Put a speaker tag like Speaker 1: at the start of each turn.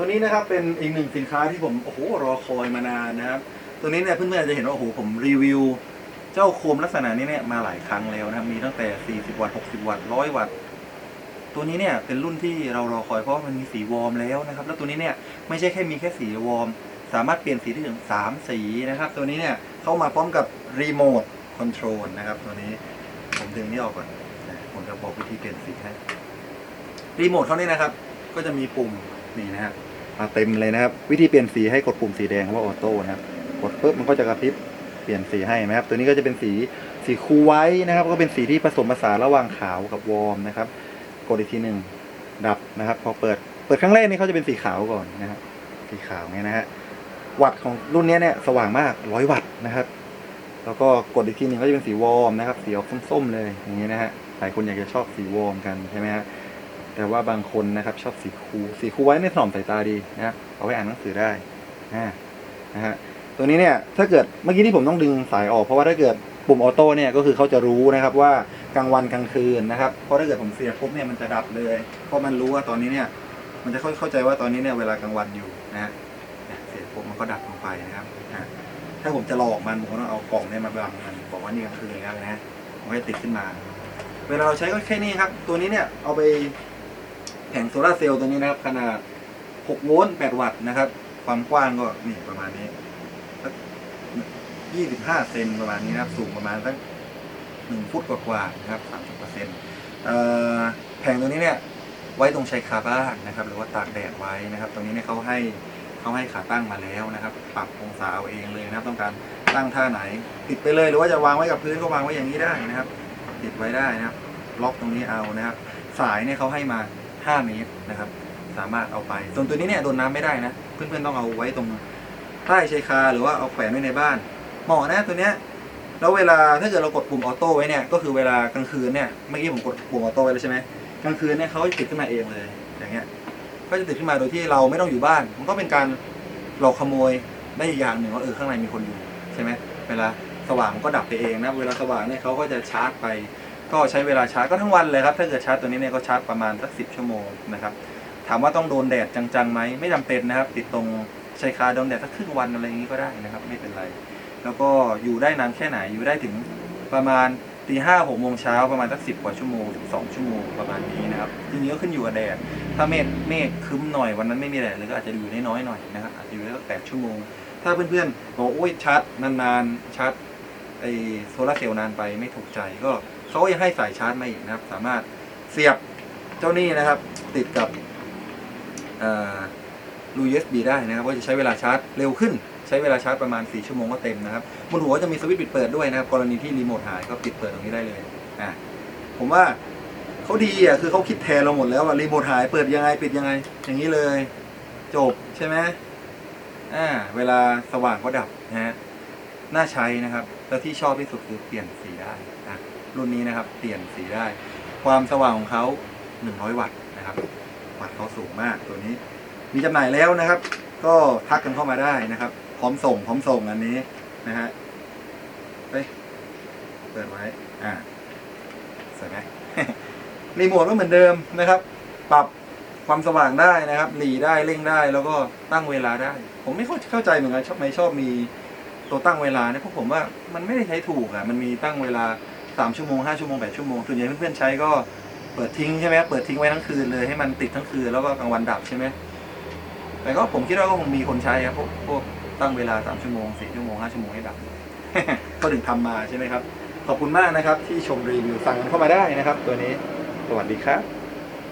Speaker 1: ตัวนี้นะครับเป็นอีกหนึ่งสินค้าที่ผมโอ้โหรอคอยมานานนะครับ ตัวนี้เนี่ยเพื่อนๆอาจจะเห็นว่าโอ้โหผมรีวิว เจ้าโคมลักษณะนี้เนี่ยมาหลายครั้งแล้วนะครับ มีตั้งแต่ 40 วัตต์ 60 วัตต์ 100 วัตต์ ตัวนี้เนี่ยเป็นรุ่นที่เรารอคอยเพราะมันมีสีวอร์มแล้วนะครับ แล้วตัวนี้เนี่ยไม่ใช่แค่มีแค่สีวอร์ม สามารถเปลี่ยนสีได้ถึง 3 สีนะครับ ตัวนี้เนี่ยเข้ามาพร้อมกับรีโมทคอนโทรลนะครับ ตัวนี้ผมดึงนี่ออกก่อนผมจะบอกวิธีเปลี่ยนสีให้รีโมทเขาเนี่ยนะครับ ก็จะมีปุ่มนี่นะครับ มาเต็มเลยนะครับ วิธีเปลี่ยนสีให้กดปุ่มสีแดงว่าออโต้นะครับ กดปุ๊บมันก็จะกระพริบเปลี่ยนสีให้นะครับ ตัวนี้ก็จะเป็นสีสีคูไว้นะครับ ก็เป็นสีที่ผสมผสานระหว่างขาวกับวอร์มนะครับ กดอีกทีหนึ่งดับนะครับ พอเปิดเปิดครั้งแรกนี่เขาจะเป็นสีขาวก่อนนะครับสีขาวเนี่ยนะฮะวัตต์ของรุ่นเนี้ยเนี่ยสว่างมากร้อยวัตต์นะครับ แล้วก็กดอีกทีหนึ่งก็จะเป็นสีวอร์มนะครับ สีออกส้มๆเลยอย่างนี้นะฮะหลายคนอยากจะชอบสีวอร์มกันใช่ไหมฮะ แต่ว่าบางคนนะครับชอบสีคูสีคูไว้ในยถนอมสายตาดีนะเอาไว้อ่านหนังสือได้นะฮะตัวนี้เนี่ยถ้าเกิดเมื่อกี้ที่ผมต้องดึงสายออก เพราะว่าถ้าเกิดปุ่มออโต้เนี่ยก็คือเขาจะรู้นะครับว่ากลางวันกลางคืนนะครับเพราะถ้าเกิดผมเสียบปุ๊บเนี่ยมันจะดับเลย เพราะมันรู้ว่าตอนนี้เนี่ยมันจะค่อยเข้าใจว่าตอนนี้เนี่ยเวลากลางวันอยู่นะฮะเสียบปุ๊บมันก็ดับลงไปนะครับถ้าผมจะหลอกมันผมก็ต้องเอากล่องเนี่ยมาบังมันบอกว่านี่กลางคืนแล้วนะมันก็จะติดขึ้นมา เวลาเราใช้ก็แค่นี้ครับ ตัวนี้เนี่ยเอาไป แผงโซลาร์เซลล์ตัวนี้นะครับ ขนาด 6 โวลต์ 8 วัตต์นะครับ ความกว้างก็นี่ประมาณนี้ 25 เซนประมาณนี้นะครับ สูงประมาณสัก1ฟุตกว่าๆนะครับ 30เปอร์เซนแผงตัวนี้เนี่ย ไว้ตรงชายคาบ้านนะครับ หรือว่าตากแดดไว้นะครับ ตรงนี้เนี่ยเขาให้เขาให้ขาตั้งมาแล้วนะครับ ปรับองศาเอาเองเลยนะครับ ต้องการตั้งท่าไหน ติดไปเลยหรือว่าจะวางไว้กับพื้นก็วางไว้อย่างนี้ได้นะครับ ติดไว้ได้นะครับ ล็อกตรงนี้เอานะครับ สายเนี่ยเขาให้มา 5 เมตรนะครับ สามารถเอาไป ส่วนตัวนี้เนี่ยโดนน้ำไม่ได้นะ เพื่อนๆต้องเอาไว้ตรงใต้ชายคาหรือว่าเอาแขวนไว้ในบ้านเหมาะนะตัวเนี้ยแล้วเวลาถ้าเกิดเรากดปุ่มออโต้ไว้เนี่ยก็คือเวลากลางคืนเนี่ยเมื่อกี้ผมกดปุ่มออโต้ไว้แล้วใช่ไหมกลางคืนเนี่ยเขาจะติดขึ้นมาเองเลยอย่างเงี้ยก็จะติดขึ้นมาโดยที่เราไม่ต้องอยู่บ้าน มันก็เป็นการหลอกขโมยได้อีกอย่างหนึ่งว่าเออข้างในมีคนอยู่ใช่ไหมเวลาสว่างมันก็ดับไปเองนะเวลาสว่างเนี่ยเขาก็จะชาร์จไป ก็ใช้เวลาชาร์จก็ทั้งวันเลยครับ ถ้าเกิดชาร์จตัวนี้เนี่ยก็ชาร์จประมาณสักสิบชั่วโมงนะครับ ถามว่าต้องโดนแดดจังๆไหมไม่จำเป็นนะครับ ติดตรงชายคาโดนแดดสักครึ่งวันอะไรอย่างนี้ก็ได้นะครับ ไม่เป็นไร แล้วก็อยู่ได้นานแค่ไหนอยู่ได้ถึงประมาณตีห้าหกโมงเช้าประมาณสักสิบกว่าชั่วโมงถึงสองชั่วโมงประมาณนี้นะครับทีนี้ก็ขึ้นอยู่กับแดดถ้าเมฆเมฆคึ้มหน่อยวันนั้นไม่มีแดดเลยก็อาจจะอยู่ได้น้อยหน่อยนะครับอาจจะอยู่ได้สักแปดชั่วโมง ถ้าเพื่อนๆบอกโอ้ยชาร์จนานๆชาร์จไอโซลาเซลล์นานไปไม่ถูกใจก็ เขาก็ยังให้สายชาร์จมาอีกนะครับ สามารถเสียบเจ้านี่นะครับ ติดกับรู USB ได้นะครับก็จะใช้เวลาชาร์จเร็วขึ้น ใช้เวลาชาร์จประมาณ 4 ชั่วโมงก็เต็มนะครับบนหัวจะมีสวิตช์ปิดเปิดด้วยนะครับ กรณีที่รีโมทหายก็ปิดเปิดตรงนี้ได้เลยอะผมว่าเขาดีอะคือเขาคิดแทนเราหมดแล้วว่ารีโมทหายเปิดยังไงปิดยังไง อย่างนี้เลย จบใช่ไหมอ่าเวลาสว่างก็ดับนะฮะน่าใช้นะครับ แล้วที่ชอบที่สุดคือเปลี่ยนสีได้นะ รุ่นนี้นะครับ เปลี่ยนสีได้ ความสว่างของเขา 100 วัตต์นะครับ วัตต์เขาสูงมากตัวนี้ มีจำหน่ายแล้วนะครับ ก็ทักกันเข้ามาได้นะครับ พร้อมส่ง พร้อมส่งอันนี้นะฮะเฮ้ยเปิดไว้อ่าสวยไหมรีโมทก็เหมือนเดิมนะครับ ปรับความสว่างได้นะครับ หลีได้เร่งได้แล้วก็ตั้งเวลาได้ ผมไม่ค่อยเข้าใจเหมือนกันชอบไม่ชอบมีตัวตั้งเวลาเนี่ยเพราะผมว่ามันไม่ได้ใช้ถูกอะ มันมีตั้งเวลา สามชั่วโมงห้าชั่วโมงแปดชั่วโมงส่วนใหญ่เพื่อนๆใช้ก็เปิดทิ้งใช่ไหมเปิดทิ้งไว้ทั้งคืนเลยให้มันติดทั้งคืนแล้วก็กลางวันดับใช่ไหมแต่ก็ผมคิดว่าก็คงมีคนใช้ครับพวกพวกตั้งเวลาสามชั่วโมงสี่ชั่วโมงห้าชั่วโมงให้ดับก็ถึงทำมาใช่ไหมครับ ขอบคุณมากนะครับที่ชมรีวิวสั่งกันเข้ามาได้นะครับ ตัวนี้สวัสดีครับ